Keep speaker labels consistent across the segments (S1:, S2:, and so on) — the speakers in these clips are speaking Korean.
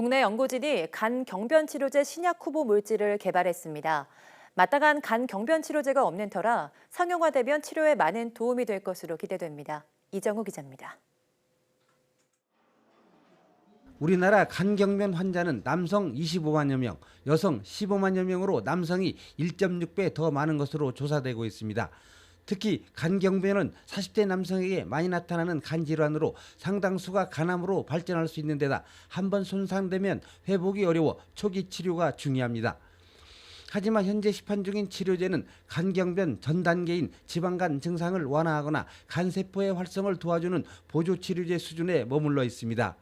S1: 국내 연구진이 간 경변 치료제 신약 후보 물질을 개발했습니다. 마땅한 간 경변 치료제가 없는 터라 상용화되면 치료에 많은 도움이 될 것으로 기대됩니다. 이정우 기자입니다.
S2: 우리나라 간경변 환자는 남성 25만여 명, 여성 15만여 명으로 남성이 1.6배 더 많은 것으로 조사되고 있습니다. 특히 간경변은 40대 남성에게 많이 나타나는 간 질환으로 상당수가 간암으로 발전할 수 있는 데다 한번 손상되면 회복이 어려워 초기 치료가 중요합니다. 하지만 현재 시판 중인 치료제는 간경변 전 단계인 지방간 증상을 완화하거나 간세포의 활성을 도와주는 보조 치료제 수준에 머물러 있습니다.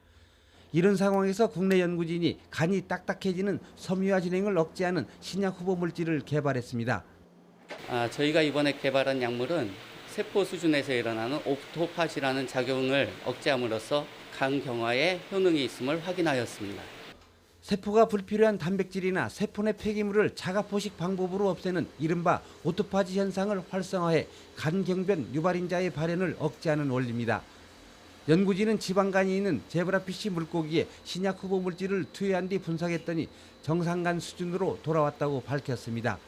S2: 이런 상황에서 국내 연구진이 간이 딱딱해지는 섬유화 진행을 억제하는 신약 후보 물질을 개발했습니다.
S3: 아, 저희가 이번에 개발한 약물은 세포 수준에서 일어나는 오토파시라는 작용을 억제함으로써 간 경화에 효능이 있음을 확인하였습니다.
S2: 세포가 불필요한 단백질이나 세포 내 폐기물을 자가 포식 방법으로 없애는 이른바 오토파지 현상을 활성화해 간경변 유발인자의 발현을 억제하는 원리입니다. 연구진은 지방간이 있는 제브라피쉬 물고기에 신약 후보 물질을 투여한 뒤 분석했더니 정상간 수준으로 돌아왔다고 밝혔습니다.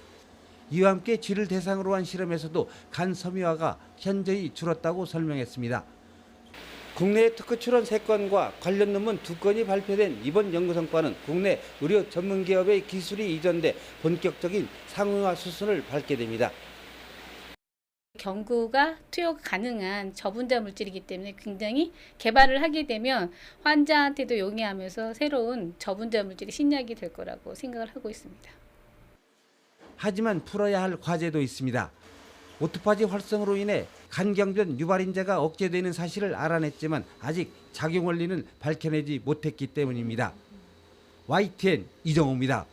S2: 이와 함께 쥐를 대상으로 한 실험에서도 간 섬유화가 현저히 줄었다고 설명했습니다. 국내 특허 출원 3건과 관련 논문 2건이 발표된 이번 연구 성과는 국내 의료 전문 기업의 기술이 이전돼 본격적인 상용화 수순을 밟게 됩니다.
S4: 경구가 투여가 가능한 저분자 물질이기 때문에 굉장히 개발을 하게 되면 환자한테도 용이하면서 새로운 저분자 물질이 신약이 될 거라고 생각을 하고 있습니다.
S2: 하지만 풀어야 할 과제도 있습니다. 오토파지 활성으로 인해 간경변 유발인자가 억제되는 사실을 알아냈지만 아직 작용 원리는 밝혀내지 못했기 때문입니다. YTN 이정우입니다.